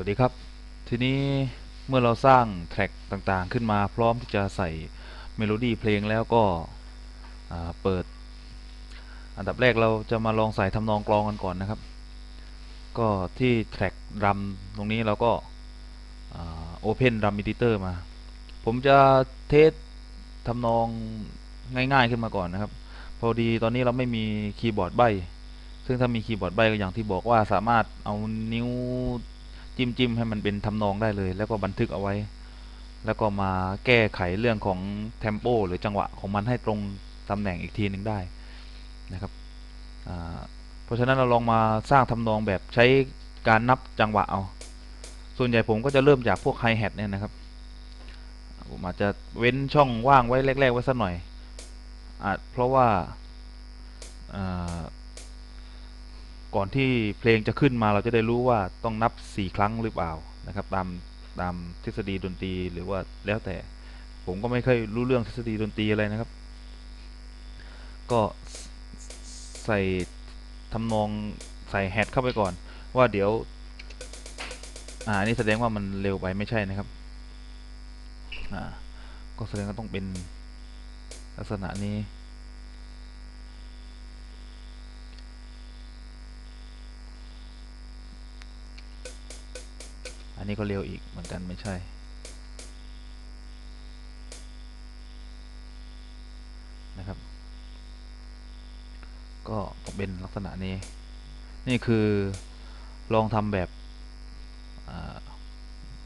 วัสดีครับ ทีนี้เมื่อเราสร้างแทร็กต่างๆ ขึ้นมาพร้อมที่จะใส่เมโลดี้เพลงแล้วก็เปิด อันดับแรกเราจะมาลองใส่ทำนองกลองกันก่อนนะครับ ก็ที่แทร็กรัมตรงนี้เราก็โอเพนรัมอิดิเตอร์มา ผมจะเทสทำนองง่ายๆขึ้นมาก่อนนะครับ พอดีตอนนี้เราไม่มีคีย์บอร์ดใบซึ่งถ้ามีคีย์บอร์ดใบก็อย่างที่บอกว่าสามารถเอานิ้ว จิ้มจิ้มให้มันเป็นทำนองได้เลย แล้วก็บันทึกเอาไว้ แล้วก็มาแก้ไขเรื่องของเทมโปหรือจังหวะของมันให้ตรงตำแหน่งอีกทีหนึ่งได้นะครับเพราะฉะนั้นเราลองมาสร้างทำนองแบบใช้การนับจังหวะเอา ส่วนใหญ่ผมก็จะเริ่มจากพวกไฮแฮทเนี่ยนะครับผมอาจจะเว้นช่องว่างไว้แรก ๆ ไว้สักหน่อยอาจเพราะว่า ก่อนที่เพลงจะขึ้นมาเราจะได้รู้ว่าต้องนับ 4 ครั้งหรือเปล่านะครับ ตามตามทฤษฎีดนตรีหรือว่าแล้วแต่ ผมก็ไม่เคยรู้เรื่องทฤษฎีดนตรีอะไรนะครับ ก็ใส่ทำนองใส่แฮดเข้าไปก่อน ว่าเดี๋ยวอ่าอันนี่แสดงว่ามันเร็วไปไม่ใช่นะครับอ่าก็แสดงว่าต้องเป็นลักษณะนี้ นี้ก็เร็วอีกเหมือนกันไม่ใช่ นะครับ ก็ต้องเป็นลักษณะนี้ นี่คือลองทำแบบ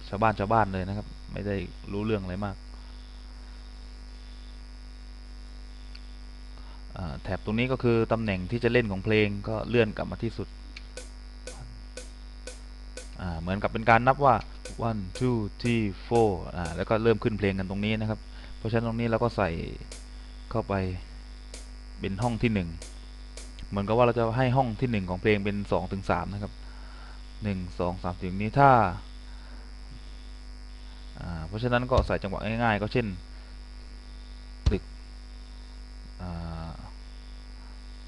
ชาวบ้านชาวบ้านเลยนะครับ ไม่ได้รู้เรื่องอะไรมากแถบตรงนี้ก็คือตำแหน่งที่จะเล่นของเพลงก็เลื่อนกลับมาที่สุด เหมือนกับเป็นการนับว่า one two three four อ่าแล้วก็เริ่มขึ้นเพลงกันตรงนี้นะครับ เพราะฉะนั้นตรงนี้เราก็ใส่เข้าไปเป็นห้องที่หนึ่งเหมือนกับว่าเราจะให้ห้องที่หนึ่งของเพลงเป็นสองถึงสามนะครับหนึ่งสองสามถึงนี้ถ้าอ่าเพราะฉะนั้นก็ใส่จังหวะง่ายๆ ก็เช่นตึกอ่า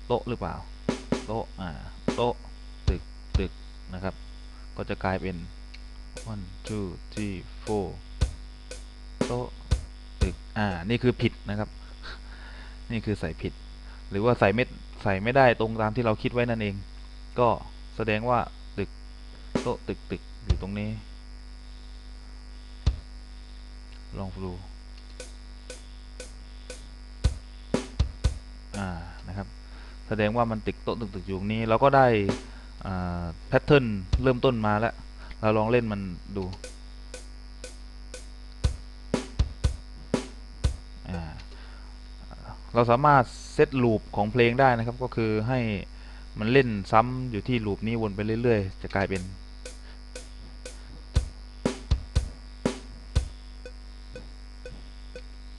โต๊ะหรือเปล่าโต๊ะอ่าโต๊ะตึกตึกนะครับ ก็จะกลายเป็น one two three four โต๊ะตึกอ่า นี่คือผิดนะครับ นี่คือใส่ผิด หรือว่าใส่ไม่ใส่ไม่ได้ตรงตามที่เราคิดไว้นั่นเอง ก็แสดงว่าตึกโต๊ะตึกตึกอยู่ตรงนี้ ลองดูอ่านะครับ แสดงว่ามันติดโต๊ะตึกตึกอยู่ตรงนี้เราก็ได้ แพทเทิร์นเริ่มต้นมาแล้ว เราลองเล่นมันดูเราสามารถเซตลูปของเพลงได้นะครับ ก็คือให้มันเล่นซ้ำอยู่ที่ลูปนี้วนไปเรื่อย ๆ จะกลายเป็น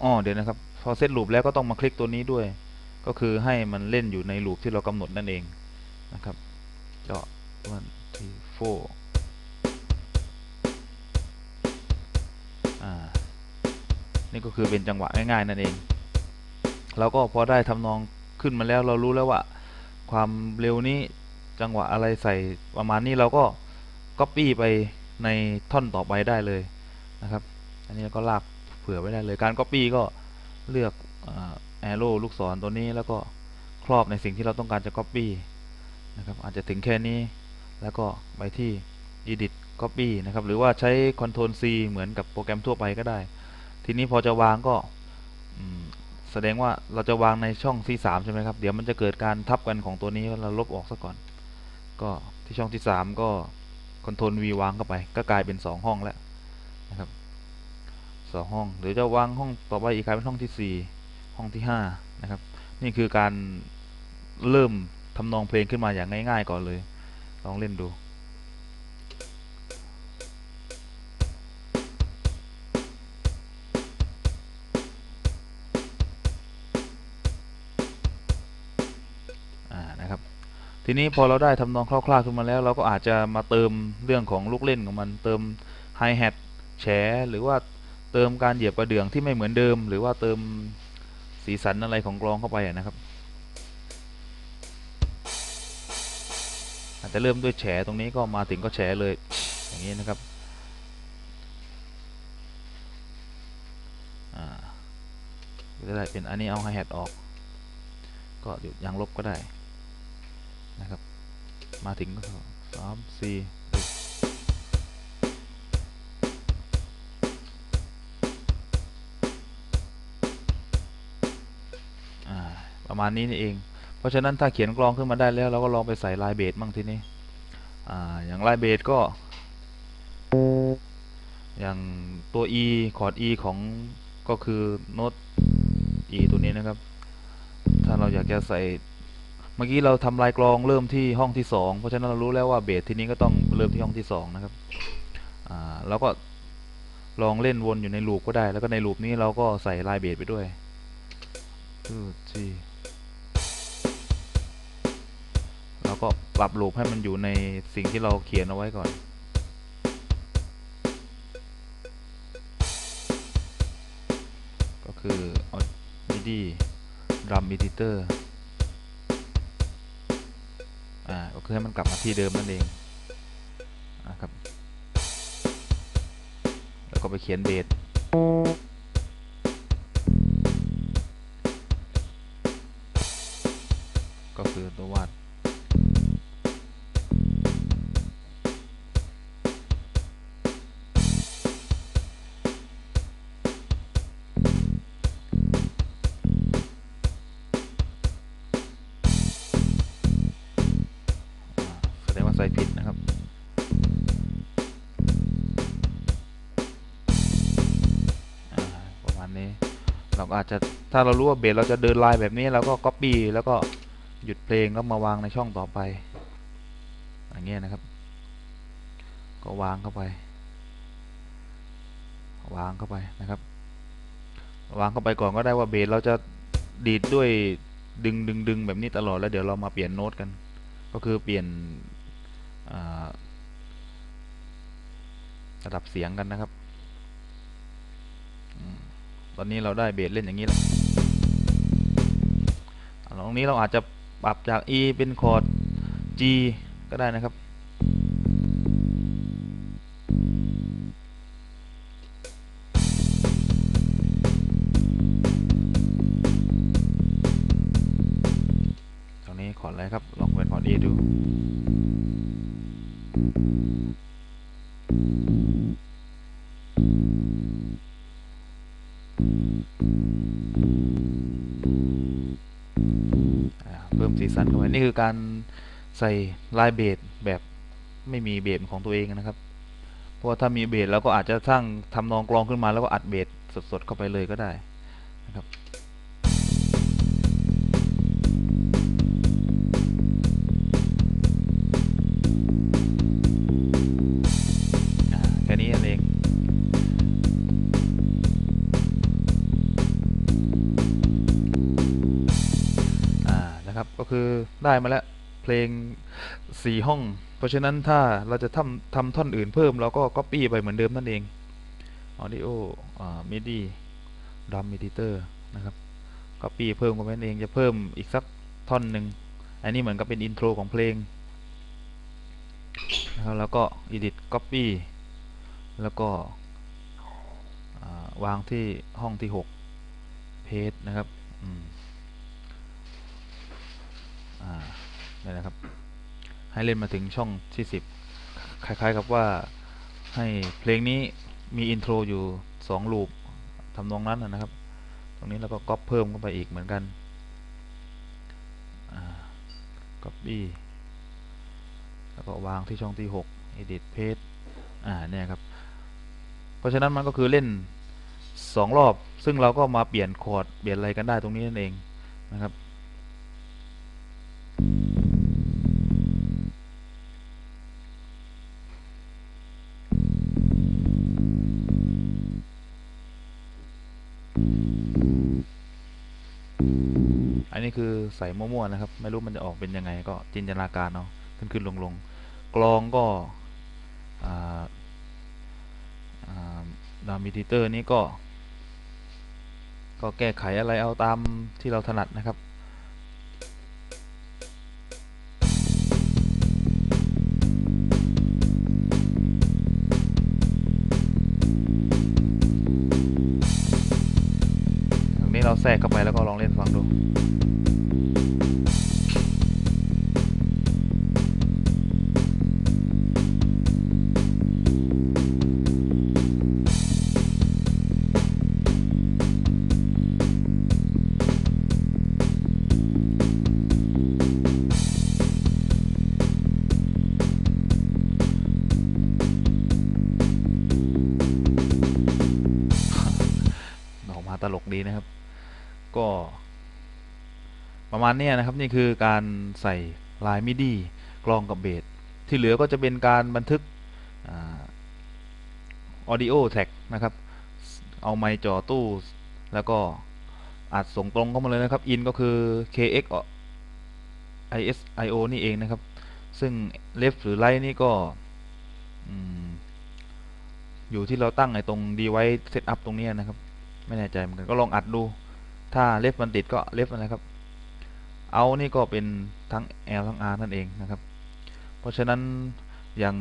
อ๋อเดี๋ยวนะครับ พอเซตลูปแล้วก็ต้องมาคลิกตัวนี้ด้วย ก็คือให้มันเล่นอยู่ในลูปที่เรากำหนดนั่นเองนะครับ เจาะ one three four อ่านี่ก็คือเป็นจังหวะง่ายๆนั่นเองเราก็พอได้ทำนองขึ้นมาแล้วเรารู้แล้วว่า ความเร็วนี้จังหวะอะไรใส่ประมาณนี้เราก็ Copy ไปในท่อนต่อไปได้เลยนะครับ อันนี้ก็ลากเผื่อไว้ได้เลย การ Copy ก็เลือกแอโร่ลูกศรตัวนี้แล้วก็ครอบในสิ่งที่เราต้องการจะ Copy นะครับอาจจะถึงแค่นี้แล้วก็ไปที่ edit copy นะครับหรือว่าใช้ Ctrl C เหมือนกับโปรแกรมทั่วไปก็ได้ ทีนี้พอจะวางก็แสดงว่าเราจะวางในช่องที่3ใช่ไหมครับ เดี๋ยวมันจะเกิดการทับกันของตัวนี้เราลบออกซะก่อน ก็ที่ช่องที่ 3 ก็ Ctrl V วางเข้าไป ก็กลายเป็น 2 ห้องแล้วนะครับสองห้อง หรือจะวางห้องต่อไปอีกกลายเป็นห้องที่ 4 ห้องที่5นะครับ นี่คือการเริ่ม ทำนองเพลงขึ้นมาอย่างง่าย ๆ ก่อนเลย ลองเล่นดูอ่านะครับ ทีนี้พอเราได้ทำนองคร่าวๆขึ้นมาแล้ว เราก็อาจจะมาเติมเรื่องของลูกเล่นของมัน เติมไฮแฮทแฉหรือว่าเติมการเหยียบกระเดื่องที่ไม่เหมือนเดิม หรือว่าเติมสีสันอะไรของกลองเข้าไปนะครับ อาจจะเริ่มด้วยแฉตรงนี้ก็มาถึงก็แฉเลยอย่างนี้นะครับอาจะได้เป็นอันนี้เอาไฮแฮทออก ก็หยุดยางลบก็ได้นะครับ มาถึงก็สามสี่ประมาณนี้นี่เอง ราะฉะนั้นถ้าเขียนกลองขึ้นมาได้แล้วเราก็ลองไปใส่ลายเบสบ้างทีนี้อ่าอย่างลายเบสก็ อย่างตัว E คอร์ด E ของก็คือโน้ต E ตัวนี้นะครับ ถ้าเราอยากจะใส่เมื่อกี้เราทำลายกลองเริ่มที่ห้องที่สองเพราะฉะนั้นเรารู้แล้วว่าเบสทีนี้ก็ต้องเริ่มที่ห้องที่สองนะครับอ่าแล้วก็ลองเล่นวนอยู่ในลูปก็ได้ แล้วก็ในลูปนี้เราก็ใส่ลายเบสไปด้วย two three แล้วก็ปรับลูปให้มันอยู่ในสิ่งที่เราเขียนเอาไว้ก่อน ก็คือเอา MIDI drum editor อ่าก็คือให้มันกลับมาที่เดิมนั่นเองนะครับ แล้วก็ไปเขียนเบส อาจจะถ้าเรารู้ว่าเบสเราจะเดินลายแบบนี้เราก็ copy แล้วก็หยุดเพลงแล้วมาวางในช่องต่อไป อย่างเงี้ยนะครับ ก็วางเข้าไป วางเข้าไปนะครับ วางเข้าไปก่อนก็ได้ว่าเบสเราจะดีดด้วยดึงดึงดึงแบบนี้ตลอดแล้วเดี๋ยวเรามาเปลี่ยนโน้ตกัน ก็คือเปลี่ยนระดับเสียงกันนะครับ ตอนนี้เราได้เบสเล่นอย่างนี้แล้วตรงนี้เราอาจจะปรับจาก E เป็นคอร์ด G ก็ได้นะครับ ตรงนี้คอร์ดอะไรครับ ลองเป็นคอร์ด A ดูือการใส่ลายเบสแบบไม่มีเบสของตัวเองนะครับ เพราะว่าถ้ามีเบสเราก็อาจจะสร้างทำนองกลองขึ้นมาแล้วก็อัดเบสสดๆเข้าไปเลยก็ได้ ได้มาแล้ว เพลงสี่ห้อง เพราะฉะนั้นถ้าเราจะทำทำท่อนอื่นเพิ่มเราก็ copy ไปเหมือนเดิมนั่นเอง audio อ่า midi drum editor นะครับ copy เพิ่มกันนั่นเองจะเพิ่มอีกสักท่อนหนึ่งอันนี้เหมือนกับเป็นอินโทรของเพลงนะครับแล้วก็ edit copy แล้วก็อ่าวางที่ห้องที่6 paste นะครับ อ่านี่นะครับ ให้เล่นมาถึงช่องที่10คล้ายๆกับว่าให้เพลงนี้มีอินโทรอยู่2ลูปทำนองนั้นนะครับ ตรงนี้เราก็ก๊อปเพิ่มเข้าไปอีกเหมือนกันอ่า copy แล้วก็วางที่ช่องที่6 edit paste อ่าเนี่ยครับ เพราะฉะนั้นมันก็คือเล่น2รอบ ซึ่งเราก็มาเปลี่ยนคอร์ดเปลี่ยนอะไรกันได้ตรงนี้นั่นเองนะครับ อันนี้คือใส่มั่วๆนะครับ ไม่รู้มันจะออกเป็นยังไงก็จินตนาการเนาะขึ้นขึ้นลงลงกลองก็อ่าอ่าดามมิเตอร์นี้ก็ ก็แก้ไขอะไรเอาตามที่เราถนัดนะครับ ทรกเข้าไปแล้วก็ลองเล่นฟังดูออกมาตลกดีนะครับ ก็ประมาณนี้นะครับนี่คือการใส่ลายมิดีกลองกับเบสที่เหลือก็จะเป็นการบันทึกออดิโอแท็กนะครับ เอาไมค์จ่อตู้ แล้วก็อัดส่งตรงเข้ามาเลยนะครับ อินก็คือ KX ISIO นี่เองนะครับ ซึ่ง left หรือ right นี่ก็ออยู่ที่เราตั้งไอ้ตรง device setup ตรงนี้นะครับ ไม่แน่ใจเหมือนกันก็ลองอัดดู ถ้าเลฟมันติดก็เลฟนะครับ เอานี่ก็เป็นทั้ง L ทั้ง R นั่นเองนะครับ เพราะฉะนั้นอย่าง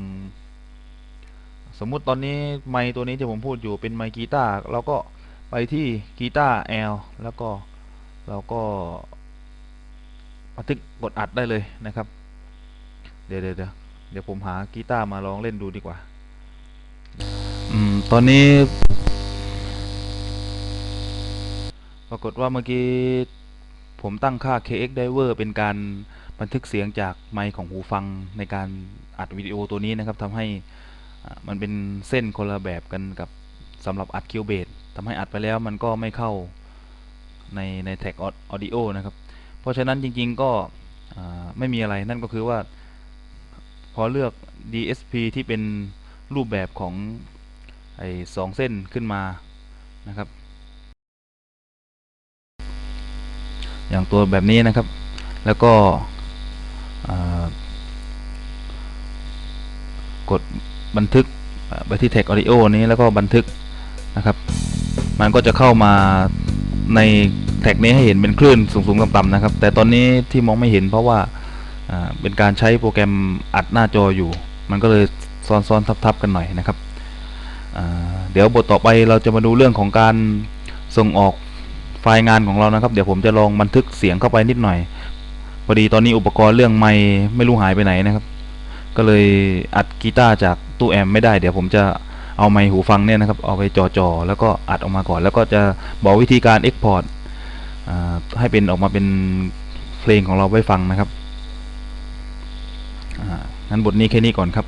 สมมุติตอนนี้ไมค์ตัวนี้ที่ผมพูดอยู่เป็นไมค์กีตาร์เราก็ไปที่กีตาร์ L แล้วก็เราก็บันทึกกดอัดได้เลยนะครับ เดี๋ยวเดี๋ยวเดี๋ยวเดี๋ยวผมหากีตาร์มาลองเล่นดูดีกว่า อืม ตอนนี้ ป รากฏว่าเมื่อกี้ผมตั้งค่า KX Diver เป็นการบันทึกเสียงจากไมค์ของหูฟังในการอัดวิดีโอตัวนี้นะครับทำให้มันเป็นเส้นคนละแบบกันกับสำหรับอัดคิวเบสทำให้อัดไปแล้วมันก็ไม่เข้าในในแท็กออดิโอนะครับ เพราะฉะนั้นจริงๆก็ไม่มีอะไรนั่นก็คือว่า พอเลือก DSP ที่เป็นรูปแบบของไอ้สองเส้นขึ้นมานะครับ อย่างตัวแบบนี้นะครับ แล้วก็กดบันทึกไปที่แท็ก Audio นี้แล้วก็บันทึกนะครับ มันก็จะเข้ามาในแท็กนี้ให้เห็นเป็นคลื่นสูงๆต่ำๆนะครับ แต่ตอนนี้ที่มองไม่เห็นเพราะว่าเป็นการใช้โปรแกรมอัดหน้าจออยู่ มันก็เลยซ้อนๆทับๆกันหน่อยนะครับเดี๋ยวบทต่อไปเราจะมาดูเรื่องของการส่งออก ไฟล์งานของเรานะครับ เดี๋ยวผมจะลองบันทึกเสียงเข้าไปนิดหน่อยพอดีตอนนี้อุปกรณ์เรื่องไมค์ไม่รู้หายไปไหนนะครับ ก็เลยอัดกีตาร์จากตู้แอมไม่ได้ เดี๋ยวผมจะเอาไมค์หูฟังเนี่ยนะครับ เอาไปจ่อๆแล้วก็อัดออกมาก่อน แล้วก็จะบอกวิธีการ Export อ่าให้เป็นออกมาเป็นเพลงของเราไว้ฟังนะครับอ่างั้นบทนี้แค่นี้ก่อนครับ